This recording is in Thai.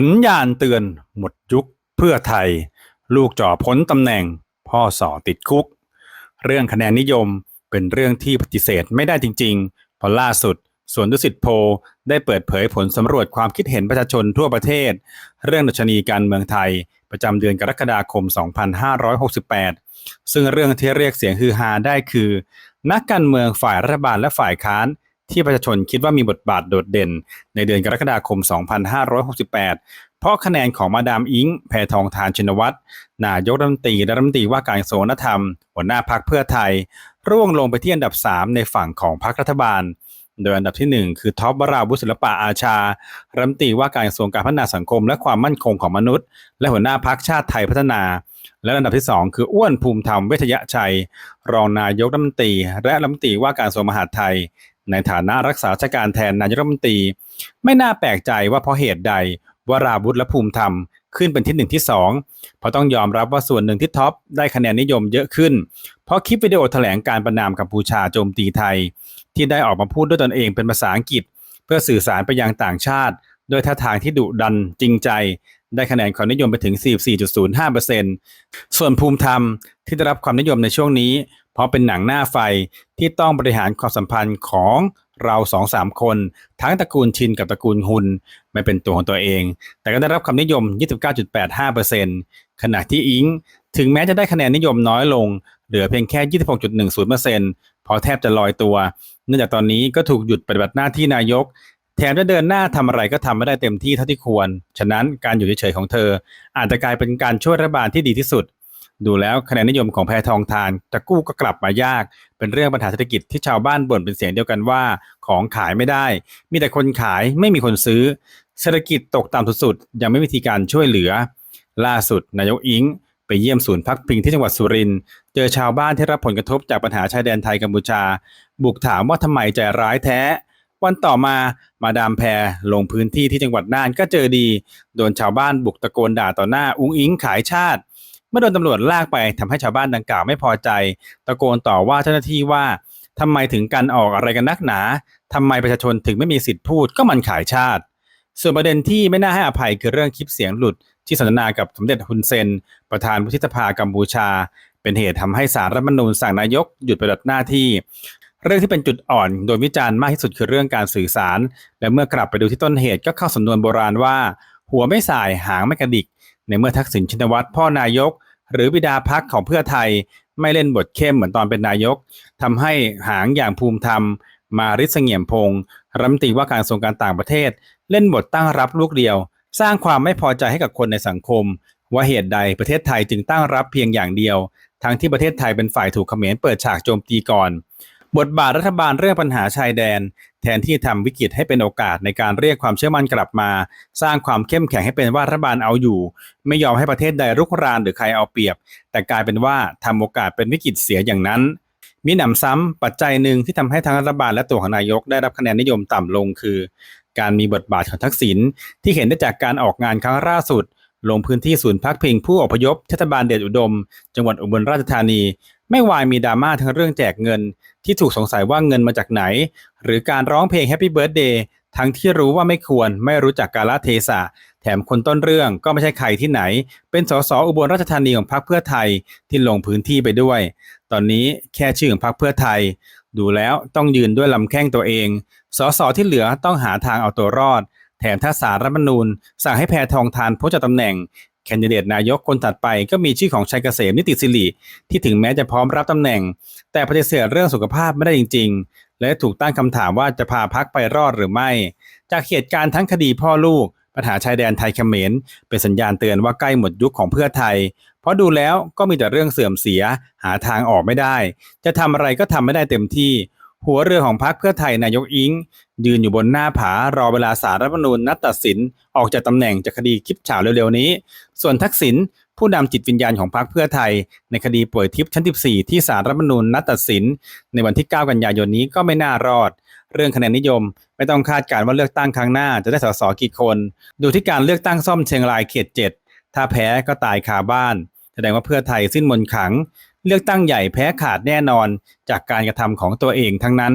สัญญาณเตือนหมดยุคเพื่อไทย ลูกจ่อพ้นตำแหน่ง พ่อสอติดคุก เรื่องคะแนนนิยมเป็นเรื่องที่ปฏิเสธไม่ได้จริงๆพราะล่าสุดสวนดุสิตโพได้เปิดเผยผลสำรวจความคิดเห็นประชาชนทั่วประเทศ เรื่องดัชนีการเมืองไทย ประจำเดือนกรกฎาคม 2568 ซึ่งเรื่องที่เรียกเสียงฮือฮาได้คือ นักการเมืองฝ่ายรัฐบาลและฝ่ายค้าน ที่ประชาชนคิดว่ามีบทบาทโดดเด่น ในเดือนกรกฎาคม 2568 เพราะคะแนนของมาดามอิง แพทองทานชินวัตรนายกรัฐมนตรีและรัฐมนตรีว่าการกระทรวงนธรรม หัวหน้าพักเพื่อไทย ร่วงลงไปที่อันดับ 3 ในฝั่งของพรรครัฐบาล โดยอันดับที่ 1 คือท็อปวราวุศิลปะอาชา รัฐมนตรีว่าการกระทรวงการพัฒนาสังคม และความมั่นคงของมนุษย์ และหัวหน้าพักชาติไทยพัฒนาและอันดับที่ 2 คืออ้วนภูมิธรรมเวชยชัย รองนายกรัฐมนตรี และรัฐมนตรีว่าการกระทรวงมหาดไทย ในฐานะรักษาราชการแทนนายกรัฐมนตรี ไม่น่าแปลกใจว่าเพราะเหตุใดวราวุธและภูมิธรรมขึ้นเป็นที่หนึ่งที่สองเพราะต้องยอมรับว่าส่วนหนึ่งที่ท็อปได้คะแนนนิยมเยอะขึ้น เพราะคลิปวิดีโอแถลงการประนามกัมพูชาโจมตีไทย ที่ได้ออกมาพูดด้วยตนเองเป็นภาษาอังกฤษ เพื่อสื่อสารไปยังต่างชาติโดยท่าทางที่ดุดันจริงใจ ได้คะแนนความนิยมไปถึง 44.05%ส่วนภูมิธรรมที่ได้รับความนิยมในช่วงนี้ เพราะเป็นหนังหน้าไฟที่ต้องบริหารความสัมพันธ์ของเราสองสามคน ทั้งตระกูลชินกับตระกูลฮุนไม่เป็นตัวของตัวเอง แต่ก็ได้รับความนิยม 29.85%ขณะที่อิง ถึงแม้จะได้คะแนนนิยมน้อยลง เหลือเพียงแค่ 26.10%เพราะแทบจะลอยตัว เนื่องจากตอนนี้ก็ถูกหยุดปฏิบัติหน้าที่นายก แถมจะเดินหน้าทำอะไรก็ทำไม่ได้เต็มที่เท่าที่ควร ฉะนั้นการอยู่เฉยๆของเธอ อาจจะกลายเป็นการช่วยรัฐบาลที่ดีที่สุด ดูแล้วคะแนนนิยมของแพทองทานจะกู้ก็กลับมายาก เป็นเรื่องปัญหาเศรษฐกิจที่ชาวบ้านบ่นเป็นเสียงเดียวกันว่า ของขายไม่ได้ มีแต่คนขายไม่มีคนซื้อ เศรษฐกิจตกต่ำสุดๆยังไม่มีวิธีการช่วยเหลือ ล่าสุดนายกอิงไปเยี่ยมศูนย์พักพิงที่จังหวัดสุรินทร์เจอชาวบ้านที่รับผลกระทบจากปัญหาชายแดนไทยกัมพูชา บุกถามว่าทำไมใจร้ายแท้ วันต่อมามาดามแพรลงพื้นที่ที่จังหวัดน่านก็เจอดี โดนชาวบ้านบุกตะโกนด่าต่อหน้าอุ้งอิงขายชาติ เมื่อโดนตำรวจลากไปทำให้ชาวบ้านดังกล่าวไม่พอใจ ตะโกนต่อว่าเจ้าหน้าที่ว่าทำไมถึงกันออกอะไรกันนักหนาทำไมประชาชนถึงไม่มีสิทธิ์พูดก็มันขายชาติ ส่วนประเด็นที่ไม่น่าให้อภัยคือเรื่องคลิปเสียงหลุด ที่สนทนากับสมเด็จฮุนเซน ประธานวุฒิสภากัมพูชา เป็นเหตุทำให้สารรัฐมนูญสั่งนายกหยุดปฏิบัติหน้าที่ เรื่องที่เป็นจุดอ่อนโดยวิจารณ์มากที่สุดคือเรื่องการสื่อสาร และเมื่อกลับไปดูที่ต้นเหตุก็เข้าสำนวนโบราณว่า หัวไม่สายหางไม่กระดิก ในเมื่อทักษิณชินวัตรพ่อนายก หรือบิดาพักของเพื่อไทย ไม่เล่นบทเข้มเหมือนตอนเป็นนายกทำให้หางอย่างภูมิธรรม มาริศเงี่ยมพงศ์รัฐมนตรีว่าการกระทรวงการต่างประเทศ เล่นบทตั้งรับลูกเดียว สร้างความไม่พอใจให้กับคนในสังคม ว่าเหตุใดประเทศไทยจึงตั้งรับเพียงอย่างเดียว ทั้งที่ประเทศไทยเป็นฝ่ายถูกเขมรเปิดฉากโจมตีก่อน บทบาทรัฐบาลเรื่องปัญหาชายแดน แทนที่ทำวิกฤตให้เป็นโอกาสในการเรียกความเชื่อมั่นกลับมา สร้างความเข้มแข็งให้เป็นว่ารัฐบาลเอาอยู่ ไม่ยอมให้ประเทศใดรุกรานหรือใครเอาเปรียบ แต่กลายเป็นว่าทำโอกาสเป็นวิกฤตเสียอย่างนั้น มีหนำซ้ำปัจจัยหนึ่งที่ทำให้ทั้งรัฐบาลและตัวของนายกได้รับคะแนนนิยมต่ำลงคือ การมีบทบาทของทักษิณที่เห็นได้จากการออกงานครั้งล่าสุดลงพื้นที่ศูนย์พักพิงผู้อพยพเทศบาลเดชอุดม จังหวัดอุบลราชธานี ไม่วายมีดราม่าทั้งเรื่องแจกเงิน ที่ถูกสงสัยว่าเงินมาจากไหน หรือการร้องเพลง Happy Birthday ทั้งที่รู้ว่าไม่ควรไม่รู้จักกาลเทศะ แถมคนต้นเรื่องก็ไม่ใช่ใครที่ไหน เป็นสสอุบลราชธานีของพรรคเพื่อไทยที่ลงพื้นที่ไปด้วย ตอนนี้แค่ชื่อของพรรคเพื่อไทย ดูแล้วต้องยืนด้วยลำแข้งตัวเองสสที่เหลือต้องหาทางเอาตัวรอด แถมถ้าสารรัฐมนูญสั่งให้แพทองทานพ้นจากตำแหน่ง แคนดิเดตนายกคนถัดไปก็มีชื่อของชัยเกษมนิติสิริที่ถึงแม้จะพร้อมรับตำแหน่ง แต่ปฏิเสธเรื่องสุขภาพไม่ได้จริง ๆ และถูกตั้งคำถามว่าจะพาพักไปรอดหรือไม่ จากเหตุการณ์ทั้งคดีพ่อลูก ปัญหาชายแดนไทยเขมร เป็นสัญญาณเตือนว่าใกล้หมดยุคของเพื่อไทย เพราะดูแล้วก็มีแต่เรื่องเสื่อมเสียหาทางออกไม่ได้ จะทำอะไรก็ทำไม่ได้เต็มที่ หัวเรือของพรรคเพื่อไทยนายกอิง ยืนอยู่บนหน้าผารอเวลาสารรัฐมนูญนัดตัดสินออกจากตำแหน่งจากคดีคลิปฉาเร็วๆนี้ ส่วนทักษิณผู้นำจิตวิญญาณของพรรคเพื่อไทย ในคดีป่วยทิพย์ชั้น 14 ที่สารรัฐมนูญนัดตัดสิน ในวันที่ 9 กันยายนนี้ก็ไม่น่ารอด เรื่องคะแนนนิยม ไม่ต้องคาดการณ์ว่าเลือกตั้งครั้งหน้าจะได้สสกี่คน ดูที่การเลือกตั้งซ่อมเชียงรายเขต 7 ถ้าแพ้ก็ตายคาบ้าน แสดงว่าเพื่อไทยสิ้นมนขัง เลือกตั้งใหญ่แพ้ขาดแน่นอนจากการกระทำของตัวเองทั้งนั้น